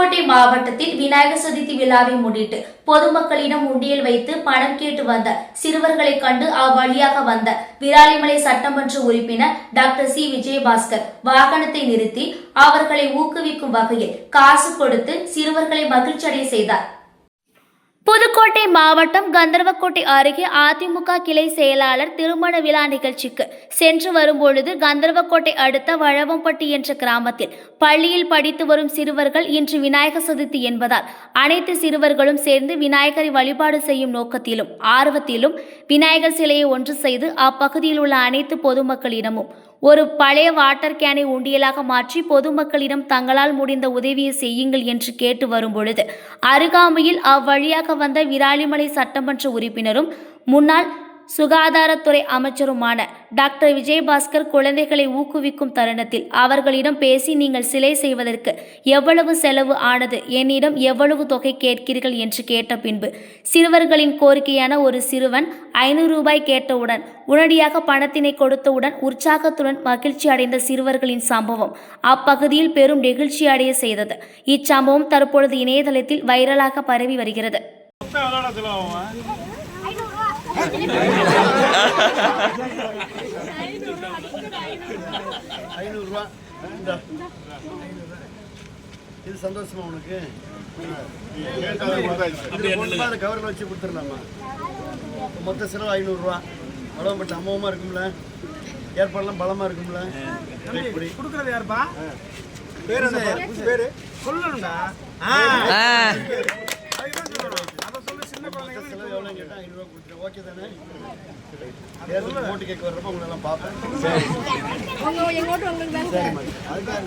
புதுக்கோட்டை மாவட்டத்தில் விநாயகர் சதுர்த்தி விழாவை முன்னிட்டு பொதுமக்களிடம் உண்டியல் வைத்து பணம் கேட்டு வந்த சிறுவர்களை கண்டு அவ்வழியாக வந்த விராலிமலை சட்டமன்ற உறுப்பினர் டாக்டர் சி. விஜயபாஸ்கர் வாகனத்தை நிறுத்தி அவர்களை ஊக்குவிக்கும் வகையில் காசு கொடுத்து சிறுவர்களை மகிழ்ச்சியடைய செய்தார். புதுக்கோட்டை மாவட்டம் கந்தர்வக்கோட்டை அருகே அதிமுக கிளை செயலாளர் திருமண விழா நிகழ்ச்சிக்கு சென்று வரும்பொழுது கந்தர்வக்கோட்டை அடுத்த வழவம்பட்டி என்ற கிராமத்தில் பள்ளியில் படித்து வரும் சிறுவர்கள் இன்று விநாயகர் சதுர்த்தி என்பதால் அனைத்து சிறுவர்களும் சேர்ந்து விநாயகரை வழிபாடு செய்யும் நோக்கத்திலும் ஆர்வத்திலும் விநாயகர் சிலையை ஒன்று செய்து அப்பகுதியில் உள்ள அனைத்து பொதுமக்களிடமும் ஒரு பழைய வாட்டர் கேனை உண்டியலாக மாற்றி பொதுமக்களிடம் தங்களால் முடிந்த உதவியை செய்யுங்கள் என்று கேட்டு வரும்பொழுது அருகாமையில் அவ்வழியாக வந்த விராலி விராலிமலை சட்டமன்ற உறுப்பினரும் முன்னாள் சுகாதாரத்துறை அமைச்சருமான டாக்டர் விஜயபாஸ்கர் குழந்தைகளை ஊக்குவிக்கும் தருணத்தில் அவர்களிடம் பேசி நீங்கள் சிலை செய்வதற்கு எவ்வளவு செலவு ஆனது? என்னிடம் எவ்வளவு தொகை கேட்கிறீர்கள்? என்று கேட்ட பின்பு சிறுவர்களின் கோரிக்கையான ஒரு சிறுவன் ஐநூறு ரூபாய் கேட்டவுடன் உடனடியாக பணத்தினை கொடுத்தவுடன் உற்சாகத்துடன் மகிழ்ச்சி அடைந்த சிறுவர்களின் சம்பவம் அப்பகுதியில் பெரும் நெகிழ்ச்சி அடைய செய்தது. இச்சம்பவம் தற்பொழுது இணையதளத்தில் வைரலாக பரவி வருகிறது. மொத்தம் எவ்வளோடா செலவாகும் ஐநூறுரூவா இது சந்தோஷமா உனக்கு பொண்ணு கவரில் வச்சு கொடுத்துடலாமா மொத்த செலவு ஐநூறுரூவா பட் அம்மாவமாக இருக்கும்ல ஏற்பாடுலாம் பலமாக இருக்கும்ல இப்படி கொடுக்குறது யாருப்பா பேர் என்ன பேரு சொல்லணும்டா ஐநூறுரூவா ஓகே தானே? தேர்தல் போட்டு கேட்க வர்றப்ப உங்களை எல்லாம் பார்ப்பேன். அதுதான்